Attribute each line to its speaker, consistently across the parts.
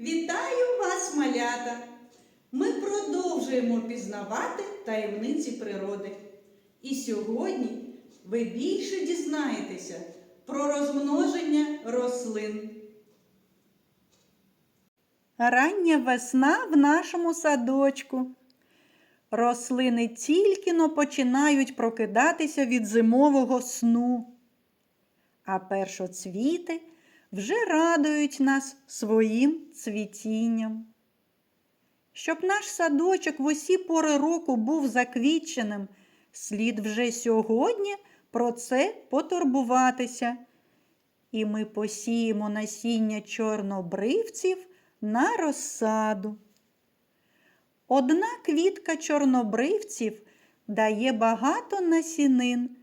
Speaker 1: Вітаю вас, малята! Ми продовжуємо пізнавати таємниці природи. І сьогодні ви більше дізнаєтеся про розмноження рослин. Рання весна в нашому садочку. Рослини тільки но починають прокидатися від зимового сну, а першоцвіти вже радують нас своїм цвітінням. Щоб наш садочок в усі пори року був заквітченим, слід вже сьогодні про це потурбуватися. І ми посіємо насіння чорнобривців на розсаду. Одна квітка чорнобривців дає багато насінин.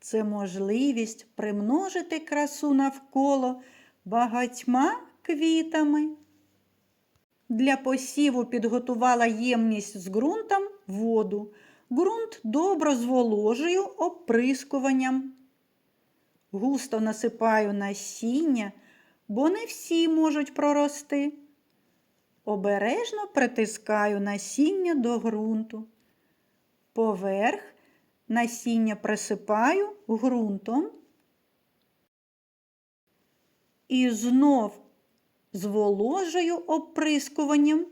Speaker 1: Це можливість примножити красу навколо багатьма квітами. Для посіву підготувала ємність з ґрунтом воду. Ґрунт добре зволожую оприскуванням. Густо насипаю насіння, бо не всі можуть прорости. Обережно притискаю насіння до ґрунту. Поверх насіння присипаю ґрунтом. І знов зволожую оприскуванням.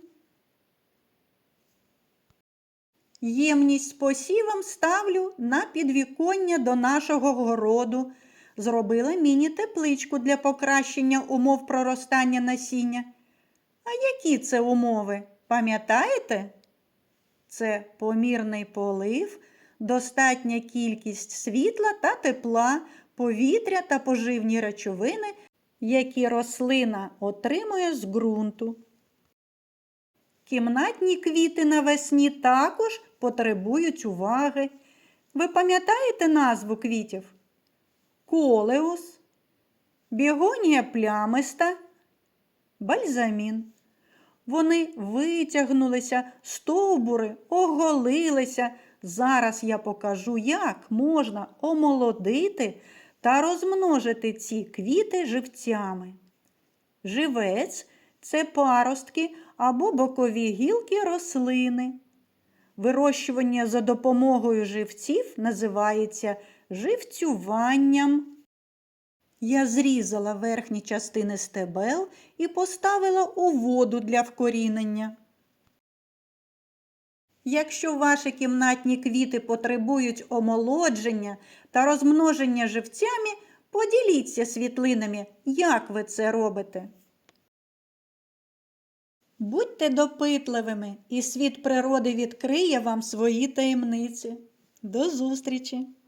Speaker 1: Ємність з посівом ставлю на підвіконня до нашого городу. Зробила міні-тепличку для покращення умов проростання насіння. А які це умови? Пам'ятаєте? Це помірний полив, достатня кількість світла та тепла, повітря та поживні речовини, які рослина отримує з ґрунту. Кімнатні квіти навесні також потребують уваги. Ви пам'ятаєте назву квітів? Колеус, бігонія плямиста, бальзамін. Вони витягнулися, стовбури, оголилися. Зараз я покажу, як можна омолодити та розмножити ці квіти живцями. Живець це паростки або бокові гілки рослини. Вирощування за допомогою живців називається живцюванням. Я зрізала верхні частини стебел і поставила у воду для вкорінення. Якщо ваші кімнатні квіти потребують омолодження та розмноження живцями, поділіться світлинами, як ви це робите. Будьте допитливими, і світ природи відкриє вам свої таємниці. До зустрічі!